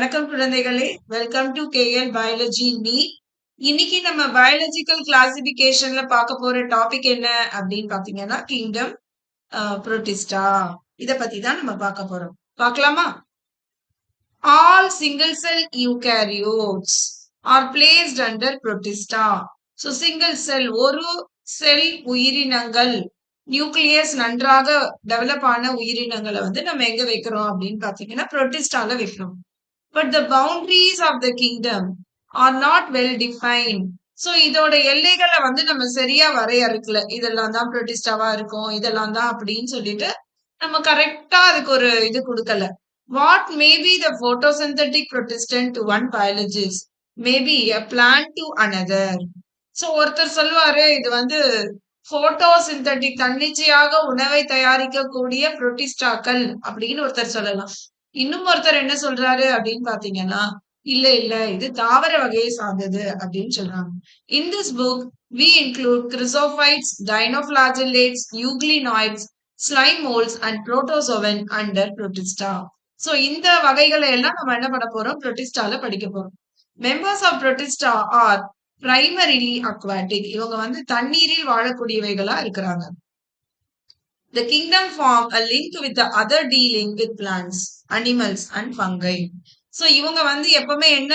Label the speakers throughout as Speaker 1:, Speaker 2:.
Speaker 1: வணக்கம் குழந்தைகளே. Welcome to KL biology நீ இன்னைக்கு நம்ம பயாலஜிக்கல் கிளாசிபிகேஷன்ல பார்க்க போற டாபிக் என்ன அப்படின்னு பாத்தீங்கன்னா கிங்டம் புரோட்டிஸ்டா இத பத்தி தான் நம்ம பார்க்க போறோம். பார்க்கலாமா? All single cell eukaryotes are placed under Protista so single cell ஒரு செல் உயிரினங்கள் நியூக்ளியஸ் நன்றாக டெவலப் ஆன உயிரினங்களை வந்து நம்ம எங்க வைக்கிறோம் அப்படின்னு பாத்தீங்கன்னா புரோட்டிஸ்டால வைக்கிறோம். But the boundaries of the kingdom are not well define so இதோட எல்லைகளை வந்து நம்ம சரியா வரையறுக்கல. இதெல்லாம் தான் ப்ரொட்டிஸ்டாவா இருக்கும் இதெல்லாம் தான் அப்படின்னு சொல்லிட்டு நம்ம கரெக்டா அதுக்கு ஒரு இது கொடுக்கல. What maybe the photosynthetic protistan to one biologist maybe a plant to another so ஒருத்தர் சொல்லுவாரு இது வந்து போட்டோ சிந்தட்டிக் தன்னிச்சையாக உணவை தயாரிக்கக்கூடிய புரோட்டிஸ்டாக்கள் அப்படின்னு ஒருத்தர் சொல்லலாம். இன்னும் ஒருத்தர் என்ன சொல்றாரு அப்படின்னு பாத்தீங்கன்னா இல்ல இல்ல இது தாவர வகையை சார்ந்தது அப்படின்னு சொல்றாங்க. In this book we include chrysophytes dinoflagellates euglenoids slime moulds and protozoan under Protista so இந்த வகைகளை எல்லாம் நம்ம என்ன பண்ண போறோம்? புரோட்டிஸ்டால படிக்க போறோம். Members of Protista are primarily aquatic இவங்க வந்து தண்ணீரில் வாழக்கூடியவைகளா இருக்கிறாங்க. The kingdom form a link with the other dealing with plants, animals and fungi. So இவங்க வந்து எப்பவுமே என்ன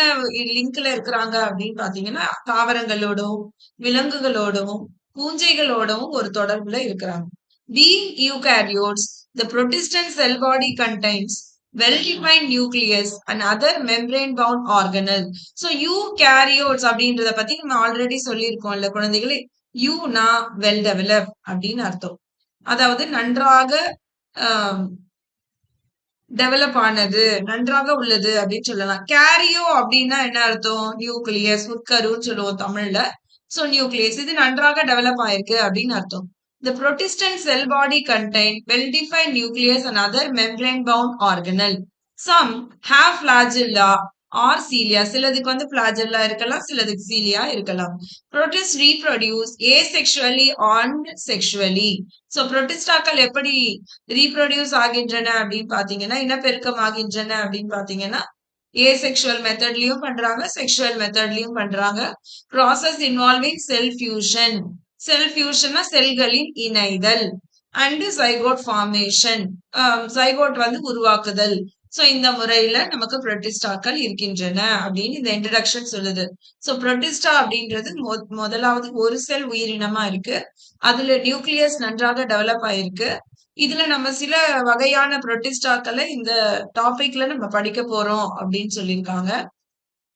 Speaker 1: லிங்க்ல இருக்கிறாங்க அப்படின்னு பாத்தீங்கன்னா தாவரங்களோடும் விலங்குகளோடும் பூஞ்சைகளோடவும் ஒரு தொடர்புல இருக்கிறாங்க. Being eukaryotes the protistan cell body contains well defined nucleus and other membrane bound organelle so eukaryotes அப்படின்றத பத்தி நம்ம ஆல்ரெடி சொல்லியிருக்கோம்ல குழந்தைகளே. யூனா வெல் டெவலப் அப்படின்னு அர்த்தம். அதாவது நன்றாக டெவலப் ஆனது நன்றாக உள்ளது அப்படின்னு சொல்லலாம். கேரியோ அப்படின்னா என்ன அர்த்தம்? நியூக்ளியஸ் உட்கருன்னு சொல்லுவோம் தமிழ்ல. சோ நியூக்ளியஸ் இது நன்றாக டெவலப் ஆயிருக்கு அப்படின்னு அர்த்தம். The protestant cell body contain well-defined nucleus and other membrane-bound organelle. Some have flagella or cilia சிலதுக்கு வந்து பிளாஜல்லா இருக்கலாம் சிலதுக்கு சீலியா இருக்கலாம். Protists reproduce asexually and sexually so protistaக்கள் எப்படி ரீப்ரொடியூஸ் ஆகின்றன அப்படின்னு பாத்தீங்கன்னா இனப்பெருக்கம் ஆகின்றன அப்படின்னு பாத்தீங்கன்னா செக்ஷுவல் மெத்தட்லயும் பண்றாங்க செக்ஷுவல் மெத்தட்லயும் பண்றாங்க. Process involving cell fusion cell ஃபியூஷன்னா செல்களின் இணைதல். அண்ட் சைகோட் ஃபார்மேஷன் சைகோட் வந்து உருவாக்குதல். சோ இந்த முறையில நமக்கு புரோட்டிஸ்டாக்கள் இருக்கின்றன அப்படின்னு இந்த இன்ட்ரடக்ஷன் சொல்லுது. சோ புரோட்டிஸ்டா அப்படின்றது முதலாவது ஒரு செல் உயிரினமா இருக்கு. அதுல நியூக்ளியஸ் நன்றாக டெவலப் ஆயிருக்கு. இதுல நம்ம சில வகையான புரோட்டிஸ்டாக்களை இந்த டாபிக்ல நம்ம படிக்க போறோம் அப்படின்னு சொல்லியிருக்காங்க.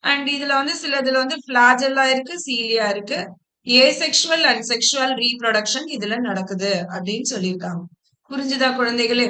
Speaker 1: அண்ட் இதுல வந்து சில இதுல வந்து பிளாஜல்லா இருக்கு சீலியா இருக்கு. ஏசெக்சுவல் அண்ட் செக்ஷுவல் ரீப்ரொடக்ஷன் இதுல நடக்குது அப்படின்னு சொல்லியிருக்காங்க. புரிஞ்சுதா குழந்தைகளே?